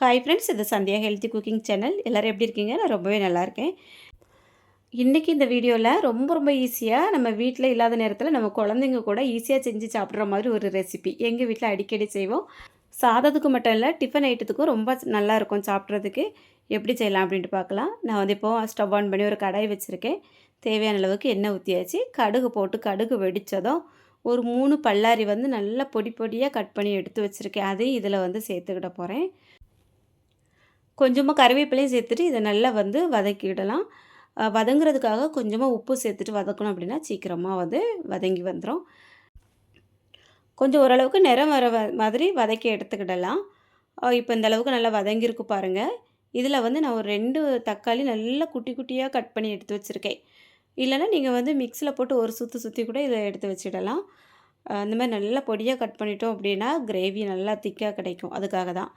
Hi friends இது Sandhya healthy cooking channel எல்லோரும் எப்படி இருக்கீங்க? நான் ரொம்பவே நல்லா இருக்கேன். இன்றைக்கி இந்த வீடியோவில் ரொம்ப ரொம்ப ஈஸியாக நம்ம வீட்டில் இல்லாத நேரத்தில் நம்ம குழந்தைங்க கூட ஈஸியாக செஞ்சு சாப்பிட்ற மாதிரி ஒரு ரெசிபி எங்கள் வீட்டில் அடிக்கடி செய்வோம். சாதத்துக்கு மட்டும் இல்லை டிஃபன் ஐட்டத்துக்கும் ரொம்ப நல்லா இருக்கும் சாப்பிட்றதுக்கு. எப்படி செய்யலாம் அப்படின்ட்டு பார்க்கலாம். நான் வந்து இப்போது ஸ்டவ் ஆன் பண்ணி ஒரு கடாய் வச்சுருக்கேன். தேவையான அளவுக்கு எண்ணெய் ஊற்றியாச்சு கடுகு போட்டு கடுகு வெடித்ததும் ஒரு மூணு பல்லாரி வந்து நல்லா பொடி பொடியாக கட் பண்ணி எடுத்து வச்சுருக்கேன். அதையும் இதில் வந்து சேர்த்துக்கிட போகிறேன் கொஞ்சமாக கருவேப்பிலையும் சேர்த்துட்டு இதை நல்லா வந்து வதக்கிடலாம். வதங்குறதுக்காக கொஞ்சமாக உப்பு சேர்த்துட்டு வதக்கணும் அப்படின்னா சீக்கிரமாக வந்து வதங்கி வந்துடும் கொஞ்சம் ஓரளவுக்கு நிறம் வர மாதிரி வதக்கி எடுத்துக்கிடலாம். இப்போ இந்த அளவுக்கு நல்லா வதங்கியிருக்கு பாருங்கள் இதில் வந்து நான் ஒரு ரெண்டு தக்காளி நல்லா குட்டி குட்டியாக கட் பண்ணி எடுத்து வச்சுருக்கேன். இல்லைனா நீங்கள் வந்து மிக்ஸியில் போட்டு ஒரு சுற்றி சுற்றி கூட இதை எடுத்து வச்சிடலாம். அந்த மாதிரி நல்லா பொடியாக கட் பண்ணிட்டோம் அப்படின்னா கிரேவி நல்லா திக்காக கிடைக்கும். அதுக்காக தான்.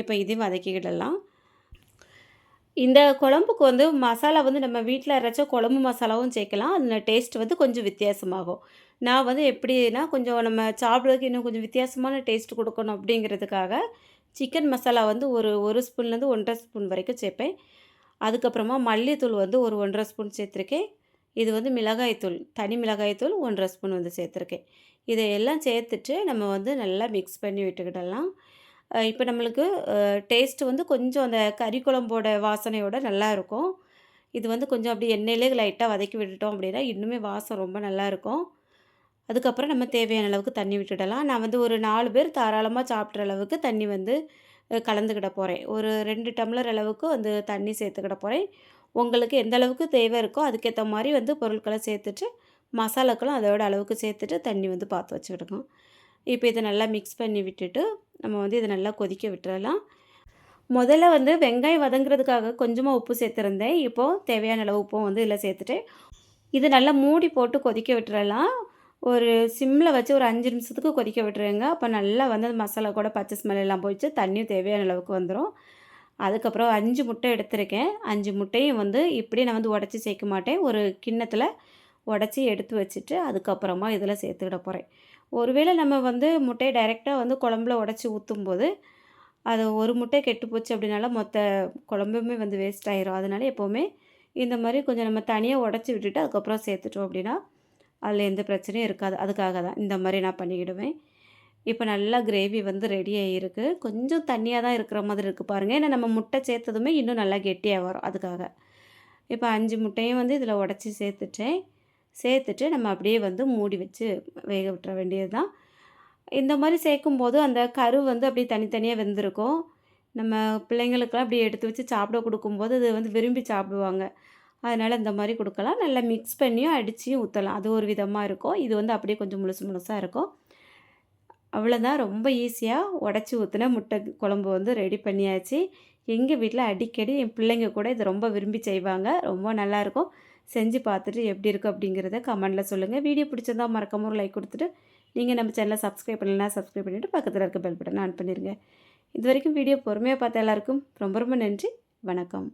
இப்போ இதையும் வதக்கிக்கிடலாம். இந்த குழம்புக்கு வந்து மசாலா வந்து நம்ம வீட்டில் அரைச்ச குழம்பு மசாலாவும் சேர்க்கலாம். அதில் டேஸ்ட் வந்து கொஞ்சம் வித்தியாசமாகும். நான் வந்து எப்படின்னா கொஞ்சம் நம்ம சாப்பிட்றதுக்கு இன்னும் கொஞ்சம் வித்தியாசமான டேஸ்ட் கொடுக்கணும் அப்படிங்கிறதுக்காக சிக்கன் மசாலா வந்து ஒரு ஒரு ஸ்பூன்லேருந்து ஒன்றரை ஸ்பூன் வரைக்கும் சேர்ப்பேன். அதுக்கப்புறமா மல்லித்தூள் வந்து ஒரு ஒன்றரை ஸ்பூன் சேர்த்துருக்கேன். இது வந்து மிளகாய்த்தூள் தனி மிளகாய்த்தூள் ஒன்றரை ஸ்பூன் வந்து சேர்த்துருக்கேன். இதையெல்லாம் சேர்த்துட்டு நம்ம வந்து நல்லா மிக்ஸ் பண்ணி விட்டுக்கிடலாம். இப்போ நம்மளுக்கு டேஸ்ட்டு வந்து கொஞ்சம் அந்த கறி குழம்போட வாசனையோட நல்லாயிருக்கும். இது வந்து கொஞ்சம் அப்படி எண்ணெயிலே லைட்டாக வதக்கி விட்டுட்டோம் அப்படின்னா இன்னுமே வாசம் ரொம்ப நல்லாயிருக்கும். அதுக்கப்புறம் நம்ம தேவையான அளவுக்கு தண்ணி விட்டுடலாம். நான் வந்து ஒரு நாலு பேர் தாராளமாக சாப்பிட்ற அளவுக்கு தண்ணி வந்து கலந்துக்கிட போகிறேன் ஒரு ரெண்டு டம்ளர் அளவுக்கு வந்து தண்ணி சேர்த்துக்கிட போகிறேன் உங்களுக்கு எந்த அளவுக்கு தேவை இருக்கோ அதுக்கேற்ற மாதிரி வந்து பொருட்களை சேர்த்துட்டு மசாலாக்களும் அதோட அளவுக்கு சேர்த்துட்டு தண்ணி வந்து பார்த்து வச்சுக்கிடணும் இப்போ இதை நல்லா மிக்ஸ் பண்ணி விட்டுட்டு நம்ம வந்து இதை நல்லா கொதிக்க விட்டுறலாம். முதல்ல வந்து வெங்காயம் வதங்குறதுக்காக கொஞ்சமாக உப்பு சேர்த்துருந்தேன். இப்போது தேவையான அளவு உப்பும் வந்து இதில் சேர்த்துட்டு இது நல்லா மூடி போட்டு கொதிக்க விட்டுறலாம். ஒரு சிம்மில் வச்சு ஒரு அஞ்சு நிமிஷத்துக்கு கொதிக்க விட்டுருங்க. அப்போ நல்லா வந்து அந்த மசாலா கூட பச்சை ஸ்மெல் எல்லாம் போயிடுச்சு. தண்ணியும் தேவையான அளவுக்கு வந்துடும் அதுக்கப்புறம் அஞ்சு முட்டை எடுத்திருக்கேன். அஞ்சு முட்டையும் வந்து இப்படி நான் வந்து உடச்சி சேர்க்க மாட்டேன். ஒரு கிண்ணத்தில் உடச்சி எடுத்து வச்சுட்டு அதுக்கப்புறமா இதில் சேர்த்துக்கிட போகிறேன். ஒருவேளை நம்ம வந்து முட்டையை டைரெக்டாக வந்து குழம்புல உடச்சி ஊற்றும்போது அது ஒரு முட்டை கெட்டு போச்சு அப்படின்னால மொத்த குழம்புமே வந்து வேஸ்ட் ஆயிரும். அதனால எப்போவுமே இந்த மாதிரி கொஞ்சம் நம்ம தனியாக உடச்சி விட்டுட்டு அதுக்கப்புறம் சேர்த்துட்டோம் அப்படின்னா அதில் எந்த பிரச்சனையும் இருக்காது. அதுக்காக தான் இந்த மாதிரி நான் பண்ணிக்கிடுவேன். இப்போ நல்லா கிரேவி வந்து ரெடி ஆகிருக்கு கொஞ்சம் தண்ணியாக தான் இருக்கிற மாதிரி இருக்குது பாருங்கள் ஏன்னா நம்ம முட்டை சேர்த்ததுமே இன்னும் நல்லா கெட்டியாக வரும். அதுக்காக. இப்போ அஞ்சு முட்டையும் வந்து இதில் உடச்சி சேர்த்துட்டேன். சேர்த்துட்டு நம்ம அப்படியே வந்து மூடி வச்சு வேக விட்டுற வேண்டியது தான் இந்த மாதிரி சேர்க்கும்போது அந்த கரு வந்து அப்படியே தனித்தனியாக வெந்திருக்கும். நம்ம பிள்ளைங்களுக்கெல்லாம் அப்படியே எடுத்து வச்சு சாப்பிட கொடுக்கும்போது அது வந்து விரும்பி சாப்பிடுவாங்க. அதனால் இந்த மாதிரி கொடுக்கலாம். நல்லா மிக்ஸ் பண்ணியும் அடிச்சியும் ஊற்றலாம் அது ஒரு விதமாக இருக்கும். இது வந்து அப்படியே கொஞ்சம் முழுசு முழுசாக இருக்கும். அவ்வளோதான் ரொம்ப ஈஸியாக உடச்சி ஊற்றின முட்டை குழம்பு வந்து ரெடி பண்ணியாச்சு. எங்கள் வீட்டில் அடிக்கடி என் பிள்ளைங்க கூட இதை ரொம்ப விரும்பி செய்வாங்க. ரொம்ப நல்லாயிருக்கும் செஞ்சு பார்த்துட்டு எப்படி இருக்கும் அப்படிங்கிறத கமெண்டில் சொல்லுங்கள் வீடியோ பிடிச்சிருந்தா மறக்காம ஒரு லைக் கொடுத்துட்டு நீங்கள் நம்ம சேனலை சப்ஸ்கிரைப் பண்ணலாம் சப்ஸ்கிரைப் பண்ணிவிட்டு பக்கத்தில் இருக்க பெல் பட்டனை ஆன் பண்ணிடுங்க இது வரைக்கும் வீடியோ பொறுமையாக பார்த்த எல்லாருக்கும் ரொம்ப ரொம்ப நன்றி. வணக்கம்.